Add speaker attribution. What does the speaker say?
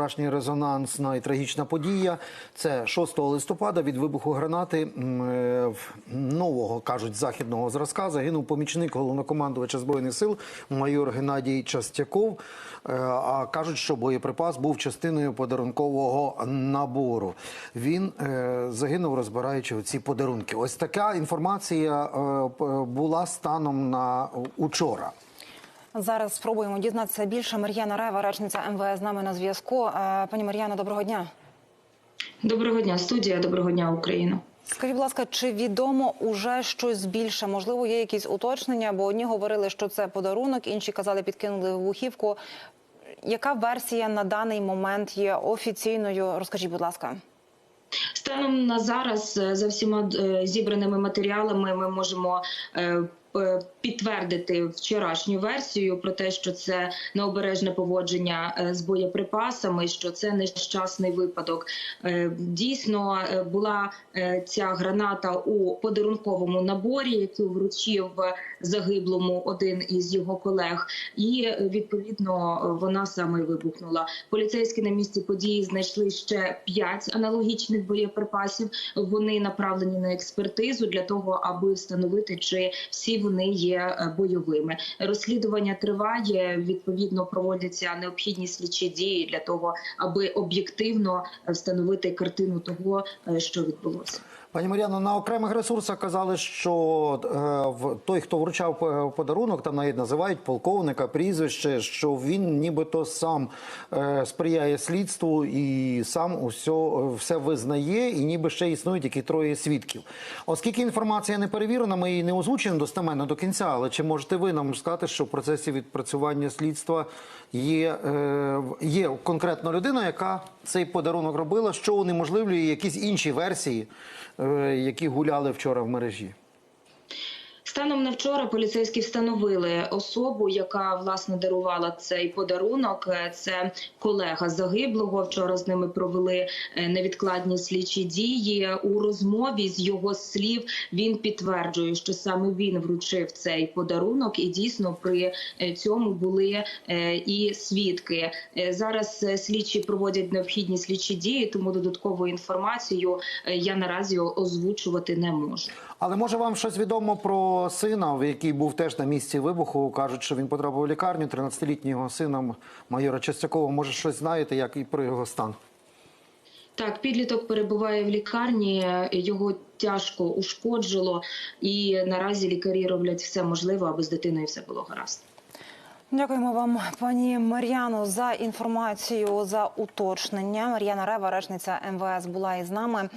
Speaker 1: вчорашня резонансна і трагічна подія. Це 6 листопада від вибуху гранати е, нового кажуть західного зразка. Загинув помічник головнокомандувача збройних сил майор Геннадій Частяков. Е, А кажуть, що боєприпас був частиною подарункового набору. Він е, загинув, розбираючи ці подарунки. Ось така інформація була станом на учора.
Speaker 2: Зараз спробуємо дізнатися більше. Мар'яна Рева, речниця МВС, з нами на зв'язку. Е, Пані Мар'яно, доброго дня.
Speaker 3: Доброго дня, студія. Доброго дня, Україна.
Speaker 2: Скажіть, будь ласка, чи відомо уже щось більше? Можливо, є якісь уточнення? Бо одні говорили, що це подарунок, інші казали, підкинули вибухівку. Яка версія на даний момент є офіційною? Розкажіть, будь ласка.
Speaker 3: Станом на зараз е, за всіма е, зібраними матеріалами ми можемо. Е, Підтвердити вчорашню версію про те, що це необережне поводження е, з боєприпасами, що це нещасний випадок. Е, Дійсно була ця граната у подарунковому наборі, який вручив загиблому один із його колег, і відповідно вона саме вибухнула. Поліцейські на місці події знайшли ще п'ять аналогічних боєприпасів. Вони направлені на експертизу для того, аби встановити, чи всі вони є е, бойовими. Розслідування триває. Відповідно, проводяться необхідні слідчі дії для того, аби об'єктивно е, встановити картину того, е, що відбулося.
Speaker 1: Пані Мар'яно, на окремих ресурсах казали, що е, в той, хто вручав подарунок, там навіть називають полковника, прізвище, що він нібито сам е, сприяє слідству і сам усе, все визнає, і ніби ще існують які троє свідків. Оскільки інформація не перевірена, ми її не озвучуємо достеменно до кінця. Але чи можете ви нам сказати, що в процесі відпрацювання слідства є, е, є конкретна людина, яка цей подарунок робила, що унеможливлює якісь інші версії? е, які гуляли вчора в мережі.
Speaker 3: Станом на вчора поліцейські встановили особу, яка власне дарувала цей подарунок. Е, Це колега загиблого. Вчора з ними провели е, невідкладні слідчі дії. У розмові з його слів він підтверджує, що саме він вручив цей подарунок, і дійсно при е, цьому були і свідки. Зараз слідчі проводять необхідні слідчі дії, тому додаткову інформацію я наразі озвучувати не можу.
Speaker 1: Але може вам щось відомо про сина, який був теж на місці вибуху? кажуть, що він потрапив у лікарню 13-літнього сина майора Частякова. Може, щось знаєте, як і про його стан?
Speaker 3: Так, підліток перебуває в лікарні, його тяжко ушкоджено, і наразі лікарі роблять все можливе, аби з дитиною все було гаразд.
Speaker 2: Дякуємо вам, пані Мар'яно, за інформацію за уточнення. Мар'яна Рева, речниця МВС, була із нами.